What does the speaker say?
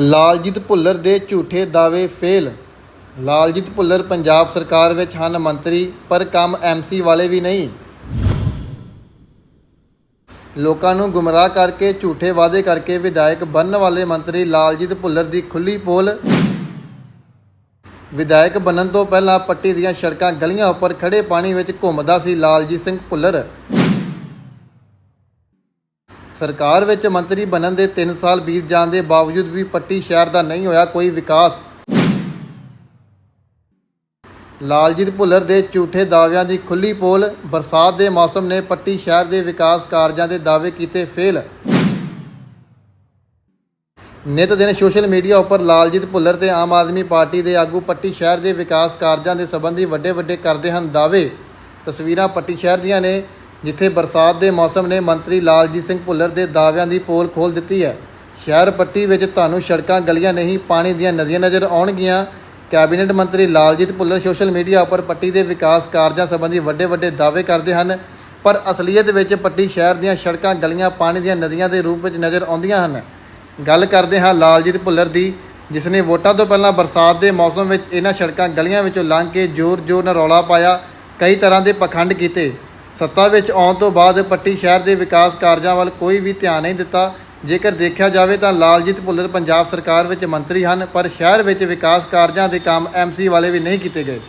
ਲਾਲਜੀਤ ਭੁੱਲਰ ਦੇ ਝੂਠੇ ਦਾਅਵੇ ਫੇਲ। ਲਾਲਜੀਤ ਭੁੱਲਰ ਪੰਜਾਬ ਸਰਕਾਰ ਵਿੱਚ ਹਨ ਮੰਤਰੀ, ਪਰ ਕੰਮ ਐਮਸੀ ਵਾਲੇ ਵੀ ਨਹੀਂ। ਲੋਕਾਂ ਨੂੰ ਗੁੰਮਰਾਹ ਕਰਕੇ, ਝੂਠੇ ਵਾਅਦੇ ਕਰਕੇ ਵਿਧਾਇਕ ਬਣਨ ਵਾਲੇ ਮੰਤਰੀ ਲਾਲਜੀਤ ਭੁੱਲਰ ਦੀ ਖੁੱਲੀ ਪੋਲ। ਵਿਧਾਇਕ ਬਣਨ ਤੋਂ ਪਹਿਲਾਂ ਪੱਟੀ ਦੀਆਂ ਸੜਕਾਂ ਗਲੀਆਂ ਉੱਪਰ ਖੜੇ ਪਾਣੀ ਵਿੱਚ ਘੁੰਮਦਾ ਸੀ ਲਾਲਜੀਤ ਸਿੰਘ ਭੁੱਲਰ। ਸਰਕਾਰ ਵਿੱਚ ਮੰਤਰੀ ਬਣਨ ਦੇ 3 ਸਾਲ ਬੀਤ ਜਾਣ ਦੇ ਬਾਵਜੂਦ ਵੀ ਪੱਟੀ ਸ਼ਹਿਰ ਦਾ ਨਹੀਂ ਹੋਇਆ ਕੋਈ ਵਿਕਾਸ। ਲਾਲਜੀਤ ਭੁੱਲਰ ਦੇ ਝੂਠੇ ਦਾਅਵਿਆਂ ਦੀ ਖੁੱਲੀ ਪੋਲ, ਬਰਸਾਤ ਦੇ ਮੌਸਮ ਨੇ ਪੱਟੀ ਸ਼ਹਿਰ ਦੇ ਵਿਕਾਸ ਕਾਰਜਾਂ ਦੇ ਦਾਅਵੇ ਕੀਤੇ ਫੇਲ। ਨਿਤ ਦਿਨ ਸੋਸ਼ਲ ਮੀਡੀਆ ਉੱਪਰ ਲਾਲਜੀਤ ਭੁੱਲਰ ਤੇ ਆਮ ਆਦਮੀ ਪਾਰਟੀ ਦੇ ਆਗੂ ਪੱਟੀ ਸ਼ਹਿਰ ਦੇ ਵਿਕਾਸ ਕਾਰਜਾਂ ਦੇ ਸੰਬੰਧੀ ਵੱਡੇ ਵੱਡੇ ਕਰਦੇ ਹਨ ਦਾਅਵੇ। ਤਸਵੀਰਾਂ ਪੱਟੀ ਸ਼ਹਿਰ ਦੀਆਂ ਨੇ। ਜਿੱਥੇ ਬਰਸਾਤ ਦੇ ਮੌਸਮ ਨੇ ਮੰਤਰੀ ਲਾਲਜੀਤ ਸਿੰਘ ਭੁੱਲਰ ਦੇ ਦਾਅਵਿਆਂ ਦੀ ਪੋਲ ਖੋਲ ਦਿੱਤੀ ਹੈ। ਸ਼ਹਿਰ ਪੱਟੀ ਵਿੱਚ ਤੁਹਾਨੂੰ ਸੜਕਾਂ, ਗਲੀਆਂ ਨਹੀਂ, ਪਾਣੀ ਦੀਆਂ ਨਦੀਆਂ ਨਜ਼ਰ ਆਉਣਗੀਆਂ। ਕੈਬਨਿਟ ਮੰਤਰੀ ਲਾਲਜੀਤ ਭੁੱਲਰ ਸੋਸ਼ਲ ਮੀਡੀਆ ਉੱਪਰ ਪੱਟੀ ਦੇ ਵਿਕਾਸ ਕਾਰਜਾਂ ਸੰਬੰਧੀ ਵੱਡੇ ਵੱਡੇ ਦਾਅਵੇ ਕਰਦੇ ਹਨ, ਪਰ ਅਸਲੀਅਤ ਵਿੱਚ ਪੱਟੀ ਸ਼ਹਿਰ ਦੀਆਂ ਸੜਕਾਂ, ਗਲੀਆਂ, ਪਾਣੀ ਦੀਆਂ ਨਦੀਆਂ ਦੇ ਰੂਪ ਵਿੱਚ ਨਜ਼ਰ ਆਉਂਦੀਆਂ ਹਨ। ਗੱਲ ਕਰਦੇ ਹਾਂ ਲਾਲਜੀਤ ਭੁੱਲਰ ਦੀ, ਜਿਸ ਨੇ ਵੋਟਾਂ ਤੋਂ ਪਹਿਲਾਂ ਬਰਸਾਤ ਦੇ ਮੌਸਮ ਵਿੱਚ ਇਹਨਾਂ ਸੜਕਾਂ, ਗਲੀਆਂ ਵਿੱਚੋਂ ਲੰਘ ਕੇ ਜ਼ੋਰ-ਜ਼ੋਰ ਨਾਲ ਰੌਲਾ ਪਾਇਆ, ਕਈ ਤਰ੍ਹਾਂ ਦੇ ਪਖੰਡ ਕੀਤੇ। ਸੱਤਾ ਵਿੱਚ ਆਉਣ ਤੋਂ ਬਾਅਦ ਪੱਟੀ ਸ਼ਹਿਰ ਦੇ ਵਿਕਾਸ ਕਾਰਜਾਂ ਵੱਲ ਕੋਈ ਵੀ ਧਿਆਨ ਨਹੀਂ ਦਿੱਤਾ। ਜੇਕਰ ਦੇਖਿਆ ਜਾਵੇ ਤਾਂ ਲਾਲਜੀਤ ਭੁੱਲਰ ਪੰਜਾਬ ਸਰਕਾਰ ਵਿੱਚ ਮੰਤਰੀ ਹਨ, ਪਰ ਸ਼ਹਿਰ ਵਿੱਚ ਵਿਕਾਸ ਕਾਰਜਾਂ ਦੇ ਕੰਮ ਐਮਸੀ ਵਾਲੇ ਵੀ ਨਹੀਂ ਕੀਤੇ ਗਏ।